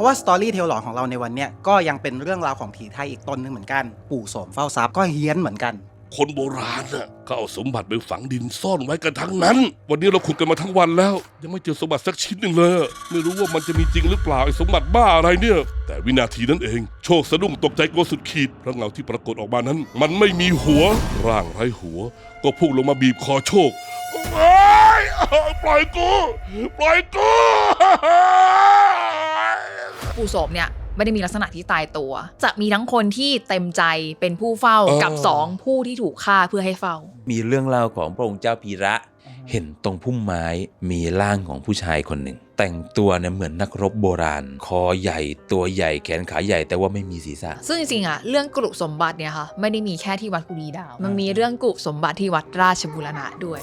ราะว่าสตอรี่เทลหลอนของเราในวันเนี้ยก็ยังเป็นเรื่องราวของผีไทยอีกตนหนึงเหมือนกัน ปู่โสมเฝ้าทรัพย์ก็เฮี้ยนเหมือนกัน คนโบราณน่ะก็เอาสมบัติไปฝังดินซ่อนไว้กันทั้งนั้น วันนี้เราขุดกันมาทั้งวันแล้ว ยังไม่เจอสมบัติสักชิ้นหนึ่งเลยอะไม่รู้ว่ามันจะมีจริงหรือเปล่าไอ้สมบัติบ้าอะไรเนี่ย แต่วินาทีนั้นเอง โชคสะดุ้งตกใจกลัวสุดขีดเพราะเงาที่ปรากฏออกมานั้น มันไม่มีหัว ร่างไร้หัว ก็พุ่งลงมาบีบคอโชคโอ้ยปล่อยกู ปล่อยกู ปู่โสมเนี่ยไม่ได้มีลักษณะที่ตายตัว จะมีทั้งคนที่เต็มใจเป็นผู้เฝ้าเออ กับสองผู้ที่ถูกฆ่าเพื่อให้เฝ้า มีเรื่องเล่าของพระองค์เจ้าพีระ เห็นตรงพุ่มไม้มีร่างของผู้ชายคนหนึ่ง แต่งตัวเนี่ยเหมือนนักรบโบราณ คอใหญ่ตัวใหญ่แขนขาใหญ่แต่ว่าไม่มีศีรษะ ซึ่งจริงๆอะเรื่องกรุสมบัติเนี่ยค่ะไม่ได้มีแค่ที่วัดกุดีดาว มันมีเรื่องกรุสมบัติที่วัดราชบุรณะด้วย